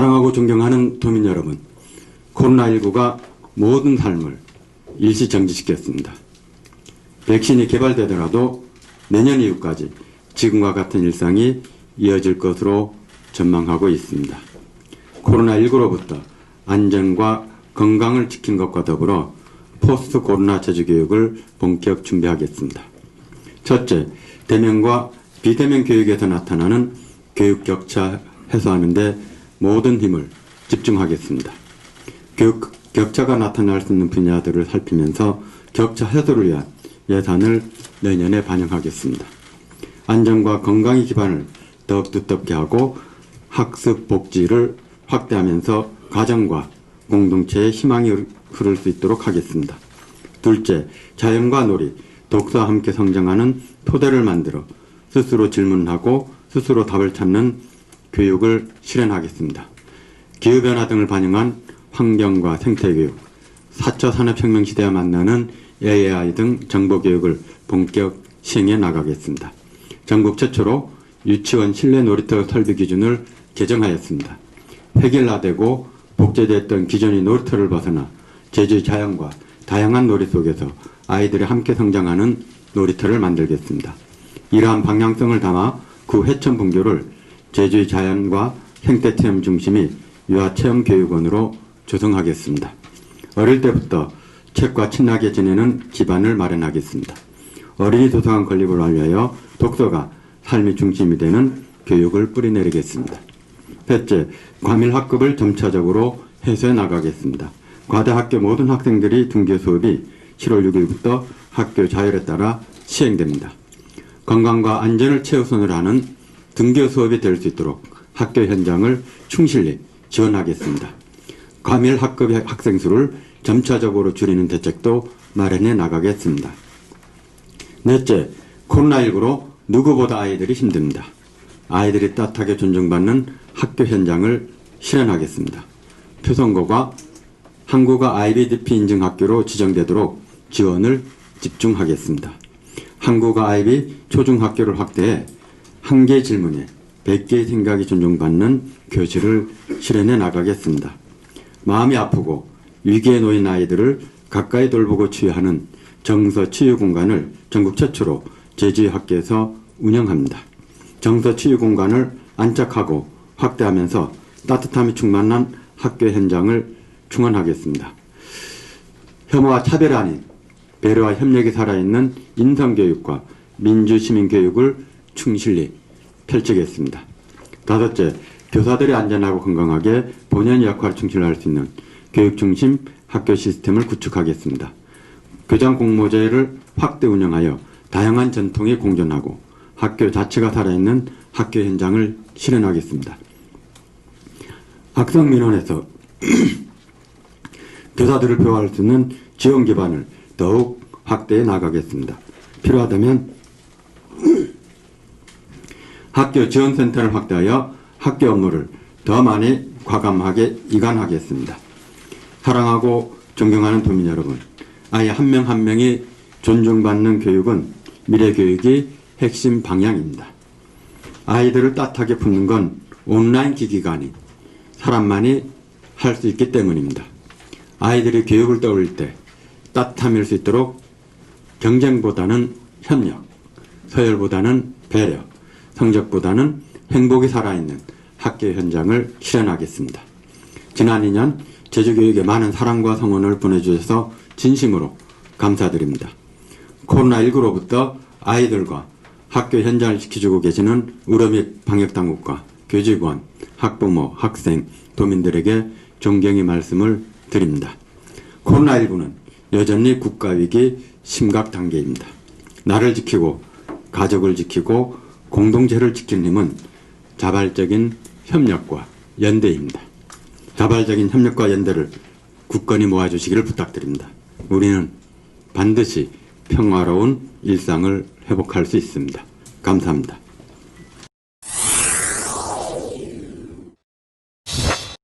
사랑하고 존경하는 도민 여러분, 코로나19가 모든 삶을 일시 정지시켰습니다. 백신이 개발되더라도 내년 이후까지 지금과 같은 일상이 이어질 것으로 전망하고 있습니다. 코로나19로부터 안전과 건강을 지킨 것과 더불어 포스트 코로나 제주 교육을 본격 준비하겠습니다. 첫째, 대면과 비대면 교육에서 나타나는 교육 격차 해소하는 데 모든 힘을 집중하겠습니다. 교육 격차가 나타날 수 있는 분야들을 살피면서 격차 해소를 위한 예산을 내년에 반영하겠습니다. 안전과 건강의 기반을 더욱 두텁게 하고 학습 복지를 확대하면서 가정과 공동체의 희망이 흐를 수 있도록 하겠습니다. 둘째, 자연과 놀이, 독서와 함께 성장하는 토대를 만들어 스스로 질문하고 스스로 답을 찾는 교육을 실현하겠습니다. 기후변화 등을 반영한 환경과 생태교육, 4차 산업혁명 시대에 만나는 AI 등 정보교육을 본격 시행해 나가겠습니다. 전국 최초로 유치원 실내 놀이터 설비 기준을 개정하였습니다. 획일화되고 복제됐던 기존의 놀이터를 벗어나 제주의 자연과 다양한 놀이 속에서 아이들이 함께 성장하는 놀이터를 만들겠습니다. 이러한 방향성을 담아 구 회천 분교를 제주의 자연과 생태체험 중심의 유아체험교육원으로 조성하겠습니다. 어릴 때부터 책과 친하게 지내는 기반을 마련하겠습니다. 어린이 도서관 건립을 완료하여 독서가 삶의 중심이 되는 교육을 뿌리내리겠습니다. 셋째, 과밀 학급을 점차적으로 해소해 나가겠습니다. 과대 학교 모든 학생들이 등교 수업이 7월 6일부터 학교 자율에 따라 시행됩니다. 건강과 안전을 최우선으로 하는 등교 수업이 될 수 있도록 학교 현장을 충실히 지원하겠습니다. 과밀 학급 학생 수를 점차적으로 줄이는 대책도 마련해 나가겠습니다. 넷째, 코로나19로 누구보다 아이들이 힘듭니다. 아이들이 따뜻하게 존중받는 학교 현장을 실현하겠습니다. 표선고가 한국어 IBDP 인증 학교로 지정되도록 지원을 집중하겠습니다. 한국어 IB 초중학교를 확대해 한개 질문에 100개의 생각이 존중받는 교실을 실현해 나가겠습니다. 마음이 아프고 위기에 놓인 아이들을 가까이 돌보고 치유하는 정서 치유 공간을 전국 최초로 제주의 학교에서 운영합니다. 정서 치유 공간을 안착하고 확대하면서 따뜻함이 충만한 학교 현장을 충원하겠습니다. 혐오와 차별 아닌 배려와 협력이 살아있는 인성교육과 민주시민교육을 충실히 펼치겠습니다. 다섯째, 교사들이 안전하고 건강하게 본연의 역할을 충실할 수 있는 교육 중심 학교 시스템을 구축하겠습니다. 교장 공모제를 확대 운영하여 다양한 전통이 공존하고 학교 자체가 살아있는 학교 현장을 실현하겠습니다. 학생 민원에서 교사들을 표할 수 있는 지원 기반을 더욱 확대해 나가겠습니다. 필요하다면 학교 지원센터를 확대하여 학교 업무를 더 많이 과감하게 이관하겠습니다. 사랑하고 존경하는 도민 여러분, 아이 한 명 한 명이 존중받는 교육은 미래 교육의 핵심 방향입니다. 아이들을 따뜻하게 품는 건 온라인 기기가 아닌 사람만이 할 수 있기 때문입니다. 아이들이 교육을 떠올릴 때 따뜻함일 수 있도록 경쟁보다는 협력, 서열보다는 배려, 성적보다는 행복이 살아있는 학교 현장을 실현하겠습니다. 지난 2년 제주교육에 많은 사랑과 성원을 보내주셔서 진심으로 감사드립니다. 코로나19로부터 아이들과 학교 현장을 지켜주고 계시는 의료 및 방역당국과 교직원, 학부모, 학생, 도민들에게 존경의 말씀을 드립니다. 코로나19는 여전히 국가위기 심각 단계입니다. 나를 지키고 가족을 지키고 공동체를 지키는 힘은 자발적인 협력과 연대입니다. 자발적인 협력과 연대를 굳건히 모아주시기를 부탁드립니다. 우리는 반드시 평화로운 일상을 회복할 수 있습니다. 감사합니다.